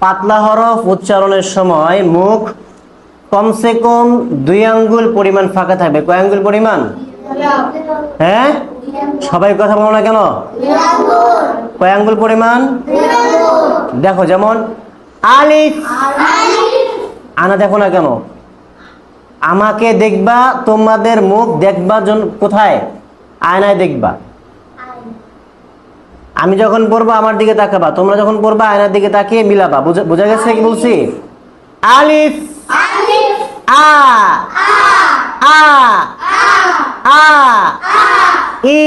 পাতলা হরফ উচ্চারণের সময় মুখ কমসে কম দুই আঙ্গুল পরিমাণ ফাঁকা থাকবে। কয় আঙ্গুল পরিমাণ? হ্যাঁ? সবাই কথা বলো না কেন? কয় আঙ্গুল পরিমাণ? দেখো যেমন আলিফ। আনা দেখো না কেন? আমাকে দেখবা, তোমাদের মুখ জন্য কোথায়? আয়নায় দেখবা। আমি যখন পড়ব আমার দিকে তাকাবা, তোমরা যখন পড়বা আয়নার দিকে তাকিয়ে মিলাবা। বুঝা- গেছে কি বলছি? আলিফ আ আ আ, ই,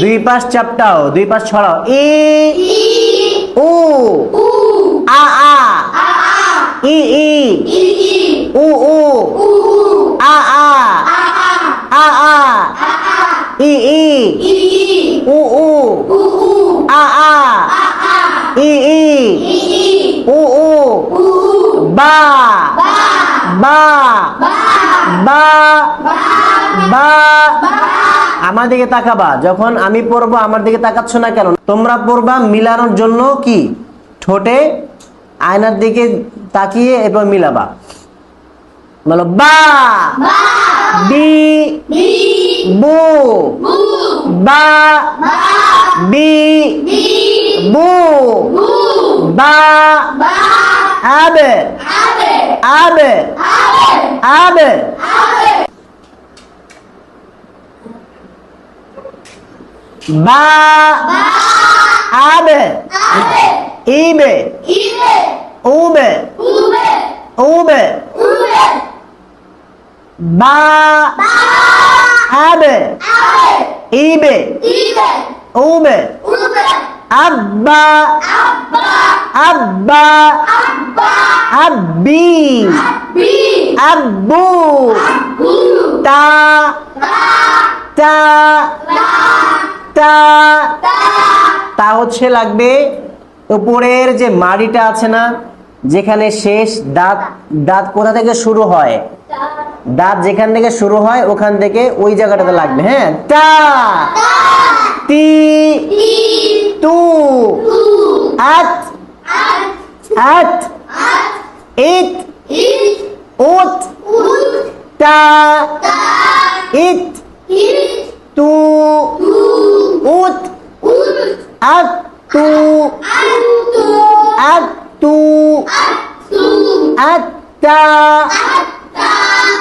দুই পাশ চাপটাও, দুই পাশ ছড়াও, ই, উ, আ আ, ই ই, উ উ, আ আ আ আ, ই ই উ উ। আ আ। ই ই। উ উ। বা। বা। বা। বা। আমার দিকে তাকাবা। যখন আমি পড়ব আমার দিকে তাকাচ্ছ না কেন? তোমরা পড়বা মিলানোর জন্য কি? ঠোঁটে আয়নার দিকে তাকিয়ে এরপর মিলাবা। বলো বা। বি। bu. Ba. Bi. Bu. Ba. Abe. Abe. Abe. Ba. Abe. Ibe. Ube. Ube. Ube. Ba. আবে। ইবে। উবে। আব্বা। আব্বা। আব্বি। আব্বু। তা। তা। তা। তা হচ্ছে লাগবে উপরের যে মাড়িটা আছে না যেখানে শেষ দাঁত দাঁত কোথা থেকে শুরু হয়? দাঁত যেখান থেকে শুরু হয় ওখান থেকে ওই জায়গাটাতে লাগবে হ্যাঁ? তা! তি! তু আত আত ইত উত তা ইত তু উত আত তু আত তু আত্তা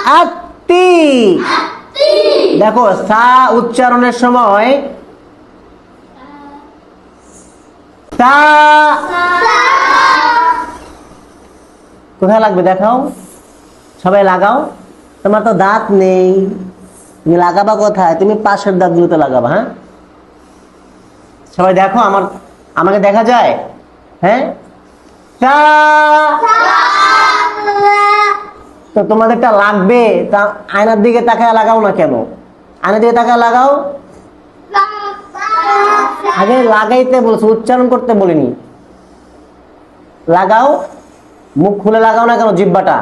আত্তি দেখো সা উচ্চারণের সময় সা। কোথায় লাগবে দেখাও? সবাই লাগাও। তোমার তো দাঁত নেই। তুমি লাগাবা কোথায়? তুমি পাশের দাঁতগুলোতে লাগাবা হ্যাঁ? সবাই দেখো আমার আমাকে দেখা যায়? হ্যাঁ? সা। তো তোমাদেরটা লাগবে, তা আয়নার দিকে তাকায় লাগাও না কেন? আয়নার দিকে তাকায় লাগাও। আগে লাগাইতে বলছো, উচ্চারণ করতে বলিনি। লাগাও, মুখ খুলে লাগাও না কেন জিব্বাটা